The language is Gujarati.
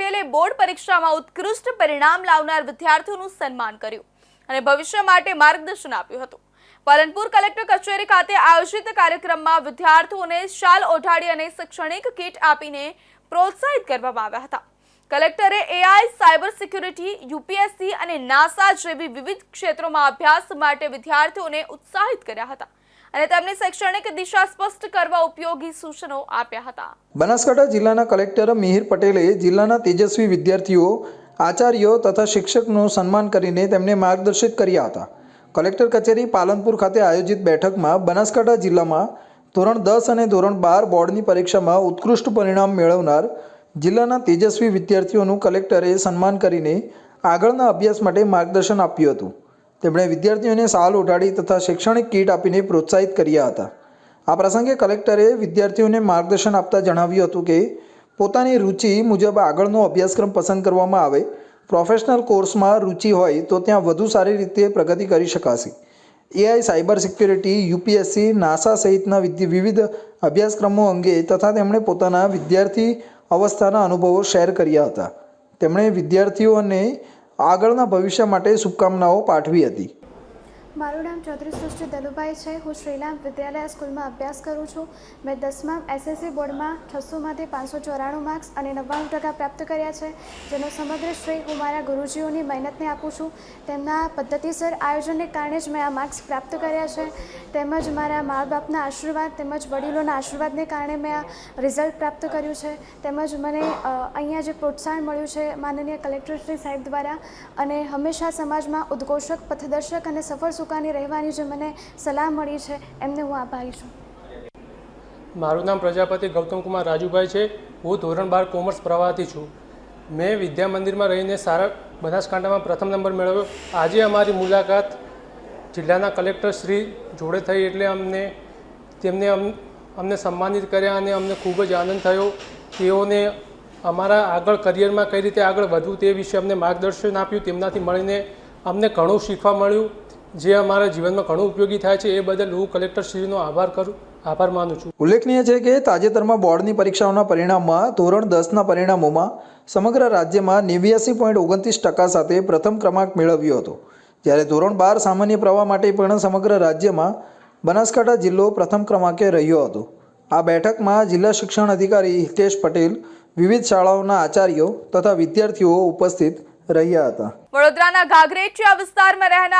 પટેલે બોર્ડ પરીક્ષામાં ઉત્કૃષ્ટ પરિણામ લાવનાર વિદ્યાર્થીઓનું સન્માન કર્યું અને ભવિષ્ય માટે માર્ગદર્શન આપ્યું હતું. પાલનપુર કલેક્ટર કચેરી ખાતે આયોજિત કાર્યક્રમમાં વિદ્યાર્થીઓને શાલ ઓઢાડી અને શૈક્ષણિક કીટ આપીને પ્રોત્સાહિત કરવામાં આવ્યા હતા. કલેક્ટરે એઆઈ, સાયબર સિક્યુરિટી, યુપીએસસી અને નાસા જેવી વિવિધ ક્ષેત્રોમાં અભ્યાસ માટે વિદ્યાર્થીઓને ઉત્સાહિત કર્યા હતા. અને તેમની શૈક્ષણિક દિશા સ્પષ્ટ કરવા ઉપયોગી સૂચનો આપ્યા હતા. બનાસકાંઠા જિલ્લાના કલેક્ટર મિહિર પટેલે જિલ્લાના તેજસ્વી વિદ્યાર્થીઓ, આચાર્યો તથા શિક્ષકનું સન્માન કરીને તેમને માર્ગદર્શિત કર્યા હતા. કલેક્ટર કચેરી પાલનપુર ખાતે આયોજિત બેઠકમાં બનાસકાંઠા જિલ્લામાં ધોરણ દસ અને ધોરણ બાર બોર્ડની પરીક્ષામાં ઉત્કૃષ્ટ પરિણામ મેળવનાર જિલ્લાના તેજસ્વી વિદ્યાર્થીઓનું કલેક્ટરે સન્માન કરીને આગળના અભ્યાસ માટે માર્ગદર્શન આપ્યું હતું. તેમણે વિદ્યાર્થીઓને સાલ ઉઠાડી તથા શૈક્ષણિક કીટ આપીને પ્રોત્સાહિત કર્યા હતા. આ પ્રસંગે કલેક્ટરે વિદ્યાર્થીઓને માર્ગદર્શન આપતા જણાવ્યું હતું કે, પોતાની રુચિ મુજબ આગળનો અભ્યાસક્રમ પસંદ કરવામાં આવે, પ્રોફેશનલ કોર્સમાં રુચિ હોય તો ત્યાં વધુ સારી રીતે પ્રગતિ કરી શકાશે. AI cyber security, UPSC, NASA સહિતના વિવિધ અભ્યાસક્રમો અંગે તથા તેમણે પોતાના વિદ્યાર્થી અવસ્થાના અનુભવો શેર કર્યા હતા. તેમણે વિદ્યાર્થીઓને આગળના ભવિષ્ય માટે શુભકામનાઓ પાઠવી હતી. મારું નામ ચૌધરી સૃષ્ટિ દલુભાઈ છે. હું શ્રીરામ વિદ્યાલય સ્કૂલમાં અભ્યાસ કરું છું. મેં દસમા એસએસસી બોર્ડમાં છસોમાંથી પાંચસો ચોરાણું માર્ક્સ અને નવ્વાણું ટકા પ્રાપ્ત કર્યા છે. જેનો સમગ્ર શ્રેય હું મારા ગુરુજીઓની મહેનતને આપું છું. તેમના પદ્ધતિસર આયોજનને કારણે જ મેં આ માર્ક્સ પ્રાપ્ત કર્યા છે. તેમજ મારા મા બાપના આશીર્વાદ તેમજ વડીલોના આશીર્વાદને કારણે મેં આ રિઝલ્ટ પ્રાપ્ત કર્યું છે. તેમજ મને અહીંયા જે પ્રોત્સાહન મળ્યું છે માનનીય કલેક્ટર સાહેબ દ્વારા અને હંમેશા સમાજમાં ઉદ્ઘોષક, પથદર્શક અને સફળ સુકાની રહેવાની જે મને સલાહ મળી છે, એમને હું આભારી છું. મારું નામ પ્રજાપતિ ગૌતમ કુમાર રાજુભાઈ છે. હું ધોરણ બાર કોમર્સ પ્રવાહથી છું. મેં વિદ્યા મંદિરમાં રહીને સારા બનાસકાંઠામાં પ્રથમ નંબર મેળવ્યો. આજે અમારી મુલાકાત જિલ્લાના કલેક્ટર શ્રી જોડે થઈ એટલે અમને તેમને અમ, અમને સન્માનિત કર્યા અને અમને ખૂબ જ આનંદ થયો. તેઓને અમારા આગળ કરિયરમાં કઈ રીતે આગળ વધવું તે વિશે અમને માર્ગદર્શન આપ્યું. તેમનાથી મળીને અમને ઘણું શીખવા મળ્યું. જે અમારા જીવનમાં ઘણું ઉપયોગી થાય છે એ બદલ હું કલેક્ટરશ્રીનો આભાર કરું આભાર માનું છું. ઉલ્લેખનીય છે કે તાજેતરમાં બોર્ડની પરીક્ષાઓના પરિણામમાં ધોરણ દસના પરિણામોમાં સમગ્ર રાજ્યમાં નેવ્યાસી પોઈન્ટ ઓગણત્રીસ ટકા સાથે પ્રથમ ક્રમાંક મેળવ્યો હતો. જ્યારે ધોરણ બાર સામાન્ય પ્રવાહ માટે પણ સમગ્ર રાજ્યમાં બનાસકાંઠા જિલ્લો પ્રથમ ક્રમાંકે રહ્યો હતો. આ બેઠકમાં જિલ્લા શિક્ષણ અધિકારી હિતેશ પટેલ વિવિધ શાળાઓના આચાર્યો તથા વિદ્યાર્થીઓ ઉપસ્થિત રહ્યા હતા. વડોદરાના ઘાઘરેચિયા વિસ્તારમાં રહેનાર